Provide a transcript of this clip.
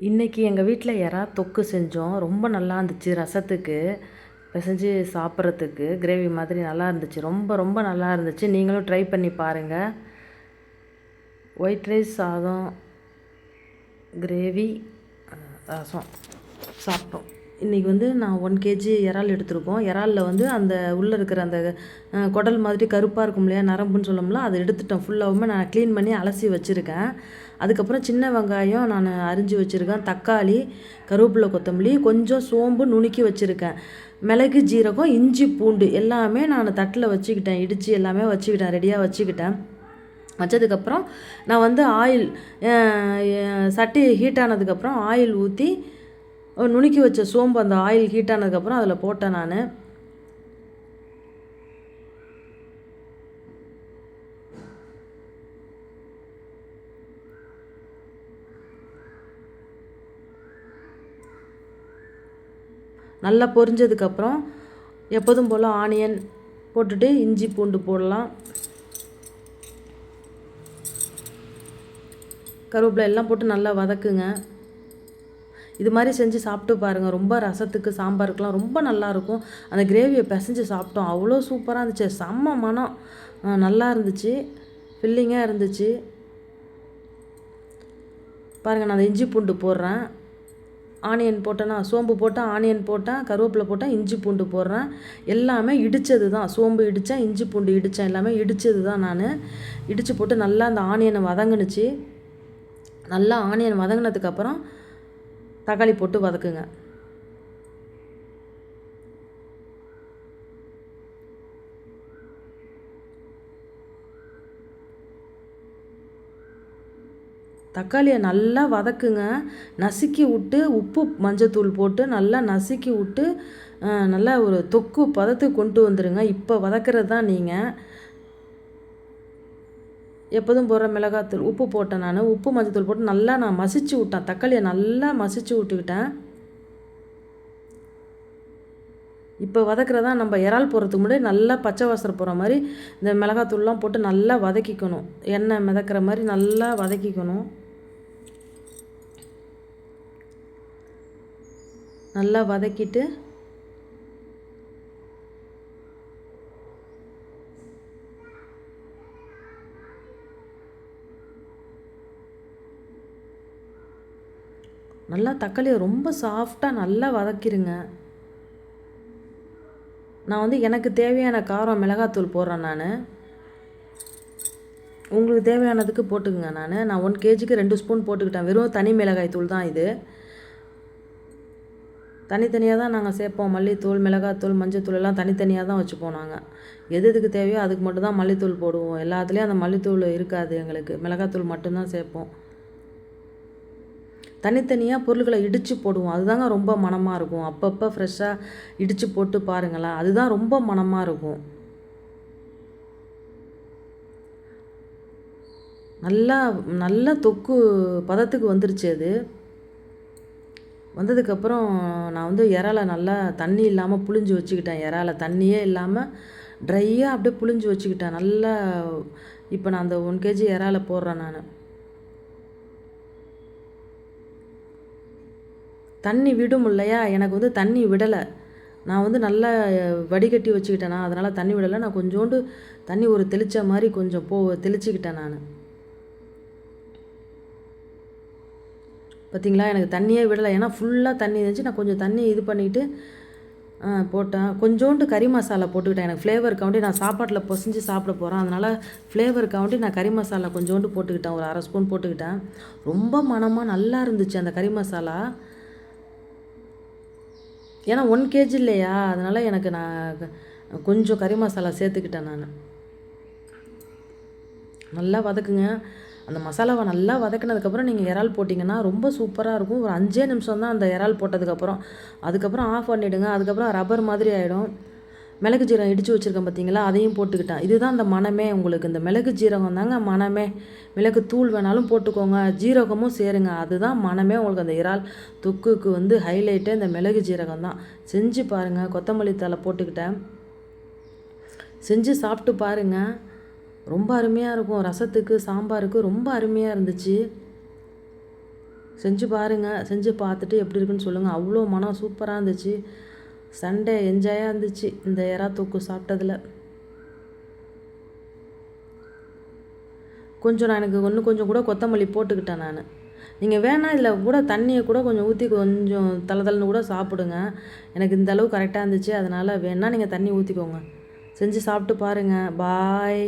இன்றைக்கி எங்கள் வீட்டில் எறா தொக்கு செஞ்சோம். ரொம்ப நல்லா இருந்துச்சு ரசத்துக்கு. பிசைஞ்சு சாப்பிட்றதுக்கு கிரேவி மாதிரி நல்லா இருந்துச்சு. ரொம்ப ரொம்ப நல்லா இருந்துச்சு. நீங்களும் ட்ரை பண்ணி பாருங்கள் ஒயிட் ரைஸ் சாதம் கிரேவி ரசம். சாப்பிட்டோம். இன்றைக்கி வந்து நான் ஒன் கேஜி இறால் எடுத்திருக்கோம். இறாலில் வந்து அந்த உள்ளே இருக்கிற அந்த குடல் மாதிரி கருப்பாக இருக்கும் இல்லையா நரம்புன்னு சொல்லோம்ல அதை எடுத்துட்டேன் ஃபுல்லாகவுமே நான் க்ளீன் பண்ணி அலசி வச்சுருக்கேன். அதுக்கப்புறம் சின்ன வெங்காயம் நான் அரிஞ்சு வச்சுருக்கேன். தக்காளி கருவேப்பிலை கொத்தமல்லி கொஞ்சம் சோம்பு நுணுக்கி வச்சுருக்கேன். மிளகு ஜீரகம் இஞ்சி பூண்டு எல்லாமே நான் தட்டில் வச்சுக்கிட்டேன். இடித்து எல்லாமே வச்சுக்கிட்டேன். ரெடியாக வச்சுக்கிட்டேன். வச்சதுக்கப்புறம் நான் வந்து ஆயில் சட்டி ஹீட் ஆனதுக்கப்புறம் ஆயில் ஊற்றி நுணுக்கி வச்ச சோம்பு அந்த ஆயில் ஹீட் ஆனதுக்கப்புறம் அதில் போட்டேன் நான். நல்லா பொரிஞ்சதுக்கப்புறம் எப்போதும் போல் ஆனியன் போட்டுட்டு இஞ்சி பூண்டு போடலாம். கருவேப்பிலை எல்லாம் போட்டு நல்லா வதக்குங்க. இது மாதிரி செஞ்சு சாப்பிட்டு பாருங்கள் ரொம்ப ரசத்துக்கு சாம்பாருக்கெலாம் ரொம்ப நல்லாயிருக்கும் அந்த கிரேவியை பிசைஞ்சு சாப்பிட்டோம். அவ்வளோ சூப்பராக இருந்துச்சு. செம்ம மனம் நல்லா இருந்துச்சு. ஃபில்லிங்காக இருந்துச்சு. பாருங்கள் நான் அந்த இஞ்சி பூண்டு போடுறேன். ஆனியன் போட்டேன்னா சோம்பு போட்டால் ஆனியன் போட்டேன் கருவேப்பிலை போட்டால் இஞ்சி பூண்டு போடுறேன். எல்லாமே இடித்தது தான். சோம்பு இடித்தேன் இஞ்சி பூண்டு இடித்தேன் எல்லாமே இடித்தது தான் நான். இடித்து போட்டு நல்லா அந்த ஆனியனை வதங்கினுச்சு. நல்லா ஆனியன் வதங்கினதுக்கப்புறம் தக்காளி போட்டு வதக்குங்க. தக்காளியை நல்லா வதக்குங்க. நசுக்கி விட்டு உப்பு மஞ்சத்தூள் போட்டு நல்லா நசுக்கி விட்டு நல்லா ஒரு தொக்கு பதத்துக்கு கொண்டு வந்துடுங்க இப்போ வதக்கிறது தான் நீங்கள் எப்போதும் போடுற மிளகாத்தூள் உப்பு போட்டேன் நான். உப்பு மஞ்சத்தூள் போட்டு நல்லா நான் மசிச்சு விட்டேன். தக்காளியை நல்லா மசிச்சு விட்டுக்கிட்டேன். இப்போ வதக்கிறதா நம்ம இறால் போடுறதுக்கு முன்னாடி நல்லா பச்சை வாசல் போகிற மாதிரி இந்த மிளகாத்தூள்லாம் போட்டு நல்லா வதக்கிக்கணும். எண்ணெய் மிதக்கிற மாதிரி நல்லா வதக்கிக்கணும். நல்லா வதக்கிட்டு நல்லா தக்காளியை ரொம்ப சாஃப்டாக நல்லா வதக்கிடுங்க நான் வந்து எனக்கு தேவையான காரம் மிளகாத்தூள் போடுறேன் நான். உங்களுக்கு தேவையானதுக்கு போட்டுக்குங்க நான். நான் ஒன் கேஜிக்கு ரெண்டு ஸ்பூன் போட்டுக்கிட்டேன். வெறும் தனி மிளகாய் தூள் தான் இது. தனித்தனியாக தான் நாங்கள் சேர்ப்போம். மல்லித்தூள் மிளகாத்தூள் மஞ்சத்தூள் எல்லாம் தனித்தனியாக தான் வச்சுப்போம் நாங்கள் எது எதுக்கு தேவையோ அதுக்கு மட்டும் தான் மல்லித்தூள் போடுவோம். எல்லாத்துலேயும் அந்த மல்லித்தூள் இருக்காது எங்களுக்கு. மிளகாத்தூள் மட்டும்தான் சேர்ப்போம். தனித்தனியாக பொருட்களை இடித்து போடுவோம். அதுதாங்க ரொம்ப மணமாக இருக்கும். அப்பப்போ ஃப்ரெஷ்ஷாக இடித்து போட்டு பாருங்களேன். அதுதான் ரொம்ப மணமாக இருக்கும். நல்லா நல்லா தொக்கு பதத்துக்கு வந்துருச்சு அது. வந்ததுக்கப்புறம் நான் வந்து இறால நல்லா தண்ணி இல்லாமல் புழிஞ்சு வச்சுக்கிட்டேன். இறால தண்ணியே இல்லாமல் ட்ரையாக அப்படியே புழிஞ்சு வச்சுக்கிட்டேன். நல்லா இப்போ நான் அந்த ஒன் கேஜி இறால போடுறேன் நான். தண்ணி விடும் இல்லையா? எனக்கு வந்து தண்ணி விடலை. நான் வந்து நல்லா வடிகட்டி வச்சுக்கிட்டேனா. அதனால் தண்ணி விடலை. நான் கொஞ்சோண்டு தண்ணி ஒரு தெளித்த மாதிரி கொஞ்சம் போ தெளிச்சிக்கிட்டேன் நான். பார்த்தீங்களா? எனக்கு தண்ணியே விடலை. ஏன்னா ஃபுல்லாக தண்ணி இருந்துச்சு. நான் கொஞ்சம் தண்ணி இது பண்ணிவிட்டு போட்டேன். கொஞ்சோண்டு கறி மசாலா போட்டுக்கிட்டேன். எனக்கு ஃப்ளேவருக்காண்டி நான் சாப்பாட்டில் பொசிஞ்சு சாப்பிட போகிறேன் அதனால் ஃப்ளேவருக்காண்டி நான் கறி மசாலா கொஞ்சோண்டு போட்டுக்கிட்டேன். ஒரு அரை ஸ்பூன் போட்டுக்கிட்டேன். ரொம்ப மணமாக நல்லா இருந்துச்சு அந்த கறி மசாலா. ஏன்னா ஒன் கேஜி இல்லையா? அதனால் எனக்கு நான் கொஞ்சம் கறி மசாலா சேர்த்துக்கிட்டேன் நான். நல்லா வதக்குங்க. அந்த மசாலாவை நல்லா வதக்கினதுக்கப்புறம் நீங்கள் இறால் போட்டிங்கன்னா ரொம்ப சூப்பராக இருக்கும். ஒரு அஞ்சே நிமிஷம் தான் அந்த இறால் போட்டதுக்கப்புறம். அதுக்கப்புறம் ஆஃப் பண்ணிவிடுங்க அதுக்கப்புறம் ரப்பர் மாதிரி ஆகிடும் மிளகு ஜீரகம் இடித்து வச்சுருக்கேன் பார்த்தீங்களா அதையும் போட்டுக்கிட்டேன். இதுதான் அந்த மணமே உங்களுக்கு. இந்த மிளகு ஜீரகம் தாங்க மணமே. மிளகு தூள் வேணாலும் போட்டுக்கோங்க. ஜீரகமும் சேருங்க. அதுதான் மணமே உங்களுக்கு அந்த இறால் தொக்குக்கு வந்து ஹைலைட்டே இந்த மிளகு ஜீரகம் தான். செஞ்சு பாருங்கள் கொத்தமல்லி தழை போட்டுக்கிட்டேன். செஞ்சு சாப்பிட்டு பாருங்கள் ரொம்ப அருமையாக இருக்கும். ரசத்துக்கு சாம்பாருக்கு ரொம்ப அருமையாக இருந்துச்சு. செஞ்சு பாருங்கள் செஞ்சு பார்த்துட்டு எப்படி இருக்குன்னு சொல்லுங்கள் அவ்வளோ மனம் சூப்பராக இருந்துச்சு. சண்டே என்ஜாயாக இருந்துச்சு. இந்த எறா தொக்கு சாப்பிட்டதில். கொஞ்சம் நான் எனக்கு இன்னும் கொஞ்சம் கூட கொத்தமல்லி போட்டுக்கிட்டேன் நான். நீங்கள் வேணால் இதில் கூட தண்ணியை கூட கொஞ்சம் ஊற்றி கொஞ்சம் தலை கூட சாப்பிடுங்க. எனக்கு இந்த அளவு கரெக்டாக இருந்துச்சு. அதனால் வேணால் நீங்கள் தண்ணி ஊற்றிக்கோங்க செஞ்சு சாப்பிட்டு பாருங்கள் பாய்